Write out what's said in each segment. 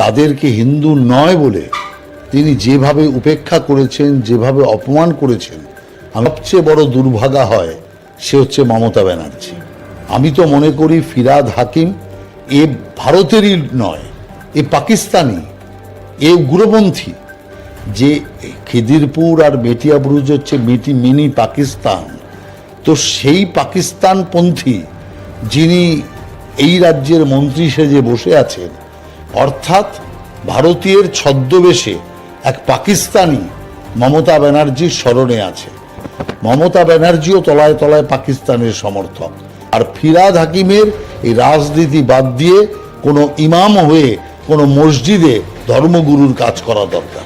তাদেরকে হিন্দু নয় বলে তিনি যেভাবে উপেক্ষা করেছেন, যেভাবে অপমান করেছেন সবচেয়ে বড় দুর্ভাগা হয় সে হচ্ছে মমতা ব্যানার্জি। আমি তো মনে করি ফিরাদ হাকিম এ ভারতেরই নয়, এ পাকিস্তানি, এ উগ্রপন্থী। যে খিদিরপুর আর বেটিয়াবুরুজ হচ্ছে মিটি মিনি পাকিস্তান, তো সেই পাকিস্তানপন্থী যিনি এই রাজ্যের মন্ত্রী সেজে বসে আছেন অর্থাৎ ভারতীয়ের ছদ্মবেশে এক পাকিস্তানি মমতা ব্যানার্জির স্মরণে আছে। মমতা ব্যানার্জিও তলায় তলায় পাকিস্তানের সমর্থক। আর ফিরাদ হাকিমের এই রাজনীতি বাদ দিয়ে কোনো ইমাম হয়ে কোনো মসজিদে ধর্মগুরুর কাজ করা দরকার।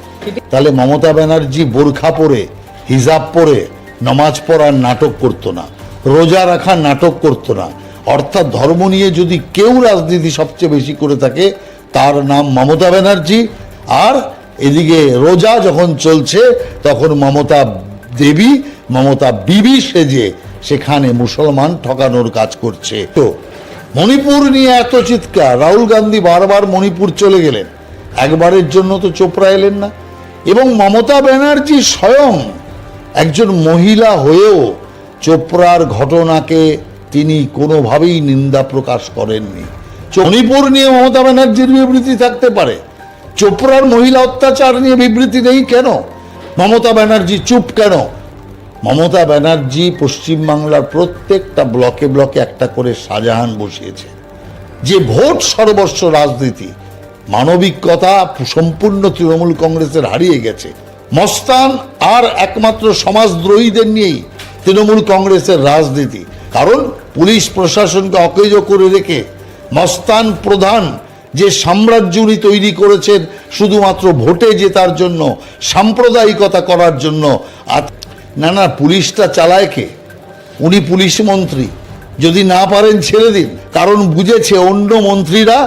তাহলে মমতা ব্যানার্জি বোরখা পরে, হিজাব পরে নমাজ পড়ার নাটক করতো না, রোজা রাখার নাটক করতো না। অর্থাৎ ধর্ম নিয়ে যদি কেউ রাজনীতি সবচেয়ে বেশি করে থাকে তার নাম মমতা ব্যানার্জি। আর এদিকে রোজা যখন চলছে, তখন মমতা দেবী, মমতা বিবি সেজে সেখানে মুসলমান ঠকানোর কাজ করছে। তো মণিপুর নিয়ে এত চিৎকার, রাহুল গান্ধী বারবার মণিপুর চলে গেলেন। একবারের জন্য তো চোপড়া এলেন না। এবং মমতা ব্যানার্জি স্বয়ং একজন মহিলা হয়েও চোপড়ার ঘটনাকে তিনি কোনোভাবেই নিন্দা প্রকাশ করেননি। মণিপুর নিয়ে মমতা ব্যানার্জির বিবৃতি থাকতে পারে। চোপড়ার মহিলা অত্যাচার নিয়ে বিবৃতি নেই কেন? মমতা ব্যানার্জি চুপ কেন? মমতা ব্যানার্জি পশ্চিমবাংলার প্রত্যেকটা ব্লকে ব্লকে একটা করে শাহজাহান বসিয়েছে। যে ভোট সর্বস্ব রাজনীতি, মানবিকতা সম্পূর্ণ তৃণমূল কংগ্রেসের হারিয়ে গেছে। মস্তান আর একমাত্র সমাজদ্রোহীদের নিয়েই তৃণমূল কংগ্রেসের রাজনীতি। কারণ পুলিশ প্রশাসনকে অকেজ করে রেখে মস্তান প্রধান যে সাম্রাজ্য উনি তৈরি করেছেন শুধুমাত্র ভোটে জেতার জন্য, সাম্প্রদায়িকতা করার জন্য। আর না না, পুলিশটা চালায় কে? উনি পুলিশ মন্ত্রী। যদি না পারেন ছেড়ে দিন। কারণ বুঝেছে, অন্য মন্ত্রীরা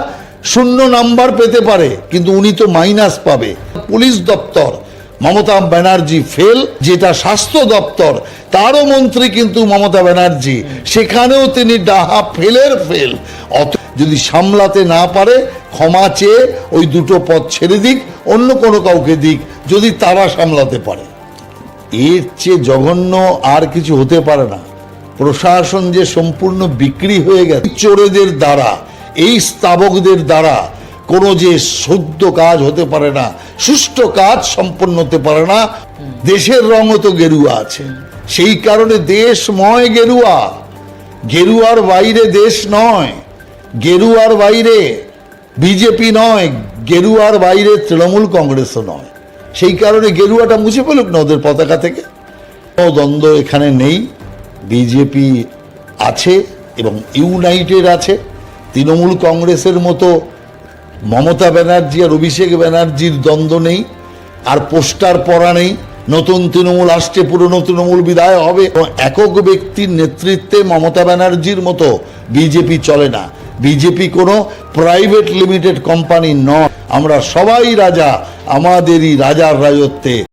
শূন্য নাম্বার পেতে পারে, কিন্তু উনি তো মাইনাস পাবে। পুলিশ দপ্তর মমতা ব্যানার্জি ফেল, যেটা স্বাস্থ্য দপ্তর, তারও মন্ত্রী কিন্তু মমতা ব্যানার্জি। সেখানেও তিনি ডাহা ফেলের ফেল। অত যদি সামলাতে না পারে, ক্ষমা চেয়ে ওই দুটো পদ ছেড়ে দিক, অন্য কোনো কাউকে দিক, যদি তারা সামলাতে পারে। এর চেয়ে জঘন্য আর কিছু হতে পারে না। প্রশাসন যে সম্পূর্ণ বিক্রি হয়ে গেছে, চোরেদের দ্বারা, এই স্তাবকদের দ্বারা কোনো যে শুদ্ধ কাজ হতে পারে না, সুষ্ঠু কাজ সম্পন্ন হতে পারে না, দেশের রঙও তো গেরুয়া আছে। সেই কারণে দেশময় গেরুয়া। গেরুয়ার বাইরে দেশ নয়, গেরুয়ার বাইরে বিজেপি নয়, গেরুয়ার বাইরে তৃণমূল কংগ্রেসও নয়। সেই কারণে গেরুয়াটা মুছে ফেলুক না ওদের পতাকা থেকে। দ্বন্দ্ব এখানে নেই। বিজেপি আছে এবং ইউনাইটেড আছে। তৃণমূল কংগ্রেসের মতো মমতা ব্যানার্জি আর অভিষেক ব্যানার্জির দ্বন্দ্ব নেই, আর পোস্টার পড়া নেই, নতুন তৃণমূল আসছে, পুরনো তৃণমূল বিদায় হবে একক ব্যক্তির নেতৃত্বে মমতা ব্যানার্জির মতো বিজেপি চলে না। বিজেপি কোনো প্রাইভেট লিমিটেড কোম্পানি নয়। আমরা সবাই রাজা, আমাদেরই রাজার রাজত্বে।